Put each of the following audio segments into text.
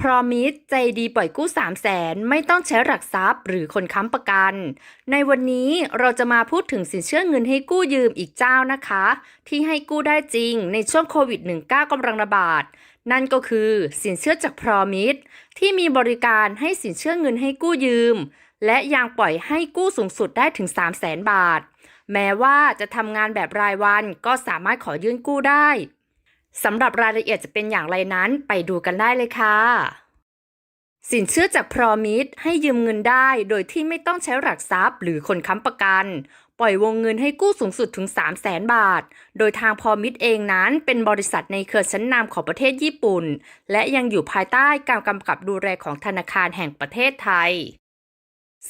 พรอมิสใจดีปล่อยกู้ 3 0 0แสนไม่ต้องใช้หลักทรัพย์ หรือคนค้ำประกัน ในวันนี้เราจะมาพูดถึงสินเชื่อเงินให้กู้ยืมอีกเจ้านะคะ ที่ให้กู้ได้จริงในช่วงโควิด -19 กำลังระบาด นั่นก็คือสินเชื่อจากพรอมิสที่มีบริการให้สินเชื่อเงินให้กู้ยืม และยังปล่อยให้กู้สูงสุดได้ถึง 3 0 0แสนบาท แม้ว่าจะทำงานแบบรายวันก็สามารถขอยื่นกู้ได้ สำหรับรายละเอียดจะเป็นอย่างไรนั้นไปดูกันได้เลยค่ะ สินเชื่อจากพรอมิสให้ยืมเงินได้โดยที่ไม่ต้องใช้หลักทรัพย์หรือคนค้ำประกัน ปล่อยวงเงินให้กู้สูงสุดถึง 3 0 0แสนบาท โดยทางพรอมิสเองนั้นเป็นบริษัทในเครือชั้นนำของประเทศญี่ปุ่น และยังอยู่ภายใต้การกำกับดูแลของธนาคารแห่งประเทศไทย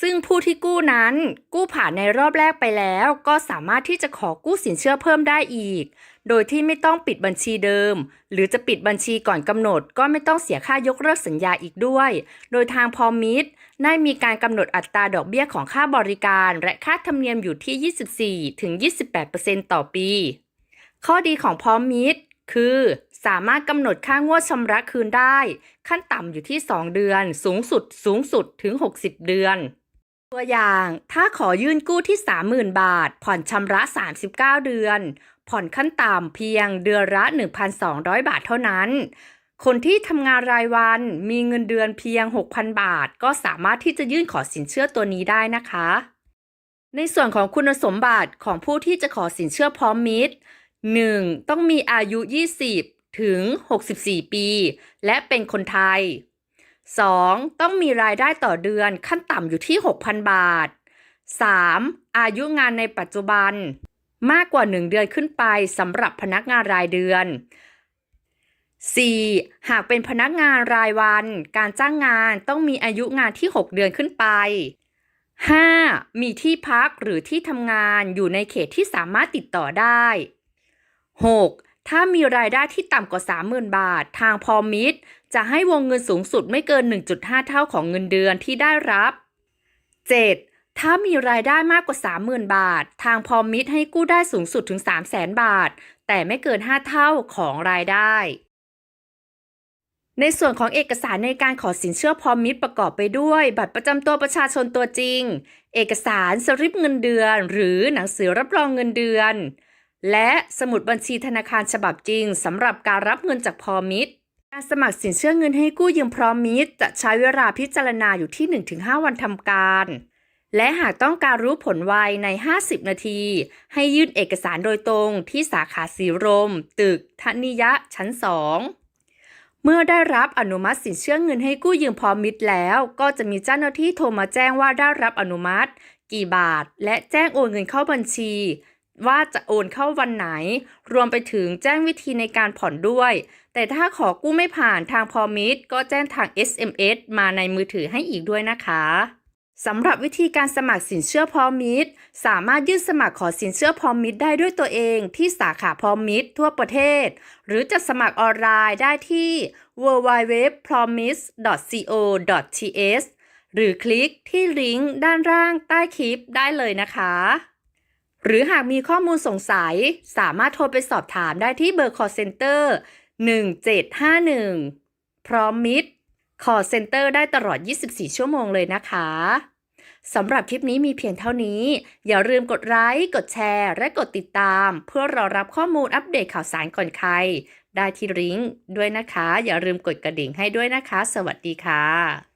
ซึ่งผู้ที่กู้นั้น กู้ผ่านในรอบแรกไปแล้ว ก็สามารถที่จะขอกู้สินเชื่อเพิ่มได้อีก โดยที่ไม่ต้องปิดบัญชีเดิม หรือจะปิดบัญชีก่อนกำหนด ก็ไม่ต้องเสียค่ายกเลิกสัญญาอีกด้วย โดยทางพอมิตรได้มีการกำหนดอัตราดอกเบี้ยของค่าบริการ และค่าธรรมเนียมอยู่ที่ 24 ถึง 28%ต่อปี ข้อดีของพร้อมมิตรคือสามารถกำหนดค่างวดชำระคืนได้ ขั้นต่ำอยู่ที่ 2 เดือน สูงสุดสูงสุดถึง 60 เดือน ตัวอย่าง ถ้าขอยื่นกู้ที่ 30,000 บาท ผ่อนชำระ 39 เดือน ผ่อนขั้นต่ำเพียงเดือนละ 1,200 บาทเท่านั้น คนที่ทำงานรายวันมีเงินเดือนเพียง 6,000 บาท ก็สามารถที่จะยื่นขอสินเชื่อตัวนี้ได้นะคะ ในส่วนของคุณสมบัติของผู้ที่จะขอสินเชื่อพร้อมมิตร 1. ต้องมีอายุ 20 ถึง 64 ปี และเป็นคนไทย 2. ต้องมีรายได้ต่อเดือนขั้นต่ำอยู่ที่ 6,000 บาท 3. อายุงานในปัจจุบัน มากกว่า 1 เดือนขึ้นไปสำหรับพนักงานรายเดือน 4. หากเป็นพนักงานรายวัน การจ้างงานต้องมีอายุงานที่ 6 เดือนขึ้นไป 5. มีที่พักหรือที่ทำงานอยู่ในเขตที่สามารถติดต่อได้ 6. ถ้ามีรายได้ที่ต่ำกว่า 30,000 บาท ทางพอมิตรจะให้วงเงินสูงสุดไม่เกิน 1.5 เท่าของเงินเดือนที่ได้รับ 7. ถ้ามีรายได้มากกว่า 30,000 บาท ทางพอมิตรให้กู้ได้สูงสุดถึง 300,000 บาท แต่ไม่เกิน 5 เท่าของรายได้ ในส่วนของเอกสารในการขอสินเชื่อพอมมิตรประกอบไปด้วย บัตรประจำตัวประชาชนตัวจริง เอกสารสลิปเงินเดือน หรือหนังสือรับรองเงินเดือน และสมุดบัญชีธนาคารฉบับจริงสำหรับการรับเงินจากพรอมิตรการสมัครสินเชื่อเงินให้กู้ยืมพร้อมมิตรจะใช้เวลาพิจารณาอยู่ที่ 1-5 วันทำการ และหากต้องการรู้ผลไวใน 50 นาที ให้ยื่นเอกสารโดยตรงที่สาขาสีรม ตึกธนิยะชั้น 2 เมื่อได้รับอนุมัติสินเชื่อเงินให้กู้ยืมพร้อมมิตรแล้ว ก็จะมีเจ้าหน้าที่โทรมาแจ้งว่าได้รับอนุมัติ กี่บาท และแจ้งโอนเงินเข้าบัญชี ว่าจะโอนเข้าวันไหน รวมไปถึงแจ้งวิธีในการผ่อนด้วย แต่ถ้าขอกู้ไม่ผ่านทางพอมิตรก็แจ้งทาง SMS มาในมือถือให้อีกด้วยนะคะสำหรับวิธีการสมัครสินเชื่อพร้อมิตรสามารถยื่นสมัครขอสินเชื่อพร้อมิตรได้ด้วยตัวเองที่สาขาพร้อมิตรทั่วประเทศ หรือจะสมัครออนไลน์ได้ที่ www.promise.co.th หรือคลิกที่ลิงก์ด้านล่างใต้คลิปได้เลยนะคะ หรือหากมีข้อมูลสงสัยสามารถโทรไปสอบถามได้ที่เบอร์ call center 1751 พร้อมมิตร call center ได้ตลอด 24 ชั่วโมงเลยนะคะสำหรับคลิปนี้มีเพียงเท่านี้ อย่าลืมกดไลค์ กดแชร์ และกดติดตาม เพื่อรอรับข้อมูลอัปเดตข่าวสารก่อนใคร ได้ที่ลิงก์ด้วยนะคะ อย่าลืมกดกระดิ่งให้ด้วยนะคะ สวัสดีค่ะ